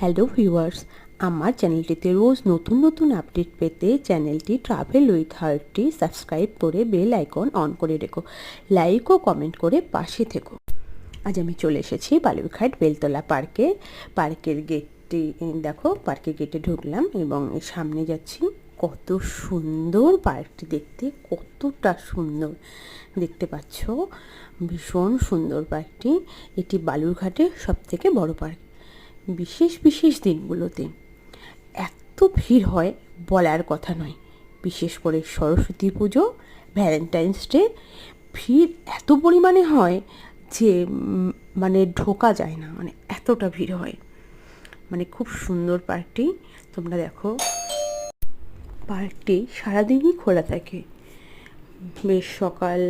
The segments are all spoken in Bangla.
হ্যালো ভিউয়ার্স আমার চ্যানেলটিতে রোজ নতুন নতুন আপডেট পেতে চ্যানেলটি ট্রাভেল উইথ হার্টটি সাবস্ক্রাইব করে বেল আইকন অন করে রেখো। লাইক ও কমেন্ট করে পাশে থেকো। আজ আমি চলে এসেছি বালুরঘাট বেলতলা পার্কে। পার্কের গেটটি দেখো, পার্কের গেটে ঢুকলাম এবং সামনে যাচ্ছি। কত সুন্দর পার্কটি দেখতে, কতটা সুন্দর দেখতে পাচ্ছ। ভীষণ সুন্দর পার্কটি। এটি বালুরঘাটের সবথেকে বড় পার্ক। বিশেষ বিশেষ দিনগুলোতে এত ভিড় হয় বলার কথা নয়। বিশেষ করে সরস্বতী পুজো, ভ্যালেন্টাইন্স ডে, ভিড় এত পরিমাণে হয় যে মানে ঢোকা যায় না মানে এতটা ভিড় হয়। মানে খুব সুন্দর পার্কটি, তোমরা দেখো। পার্কটি সারাদিনই খোলা থাকে। বেশ সকাল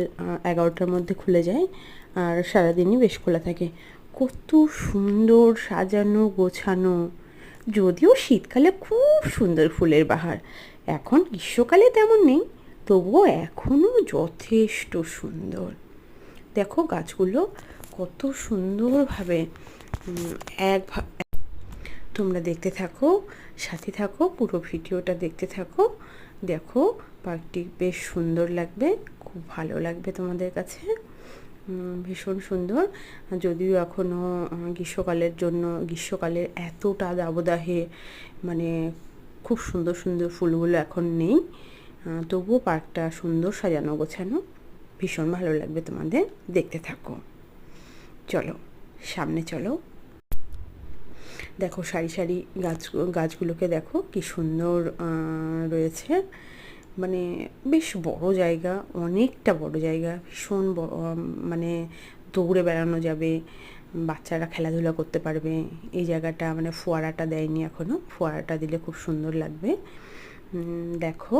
এগারোটার মধ্যে খুলে যায়, আর সারাদিনই বেশ খোলা থাকে। কত সুন্দর সাজানো, গোছানো। যদিও শীতকালে খুব সুন্দর ফুলের বাহার, এখন গ্রীষ্মকালে তেমন নেই, তবুও এখনও যথেষ্ট সুন্দর। দেখো গাছগুলো কত সুন্দরভাবে এক তোমরা দেখতে থাকো, সাথে থাকো, পুরো ভিডিওটা দেখতে থাকো। দেখো পার্কটি বেশ সুন্দর লাগবে, খুব ভালো লাগবে তোমাদের কাছে। ভীষণ সুন্দর। যদিও এখনও গ্রীষ্মকালের জন্য, গ্রীষ্মকালের এতটা দাবদাহে মানে খুব সুন্দর সুন্দর ফুলগুলো এখন নেই। তবুও পার্কটা সুন্দর সাজানো, গোছানো। ভীষণ ভালো লাগবে তোমাদের দেখতে থাকো। চলো, সামনে চলো। দেখো সারি সারি গাছ, গাছগুলোকে দেখো কি সুন্দর রয়েছে। মানে বেশ বড় জায়গা, অনেকটা বড় জায়গা। ভীষণ মানে দৌড়ে বেড়ানো যাবে, বাচ্চারা খেলাধুলা করতে পারবে। এই জায়গাটা মানে ফোয়ারাটা দেয়নি এখনও ফোয়ারাটা দিলে খুব সুন্দর লাগবে। দেখো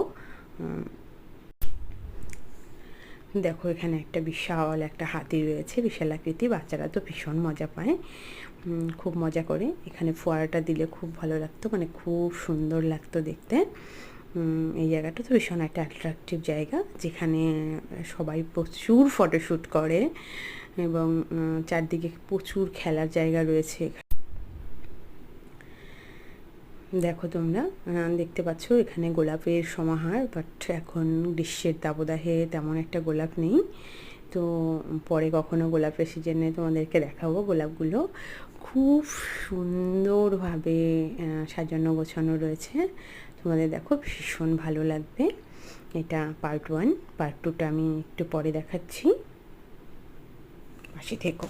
দেখো এখানে একটা বিশাল একটা হাতি রয়েছে, বিশাল আকৃতি। বাচ্চারা তো ভীষণ মজা পায়। খুব মজা করে। এখানে ফোয়ারাটা দিলে খুব ভালো লাগতো মানে খুব সুন্দর লাগতো দেখতে। এই জায়গাটা তো ভীষণ একটা অ্যাট্রাকটিভ জায়গা, যেখানে সবাই প্রচুর ফটোশ্যুট করে এবং চারদিকে প্রচুর খেলার জায়গা রয়েছে। দেখো তোমরা দেখতে পাচ্ছ এখানে গোলাপের সমাহার বাট এখন গ্রীষ্মের দাবদাহে তেমন একটা গোলাপ নেই। তো পরে কখনো গোলাপের সিজনে তোমাদেরকে দেখাবো গোলাপগুলো। খুব সুন্দরভাবে সাজানো গোছানো রয়েছে। তোমাদের দেখো, ভীষণ ভালো লাগবে। এটা পার্ট ওয়ান পার্ট টুটা আমি একটু পরে দেখাচ্ছি। পাশে থেকো।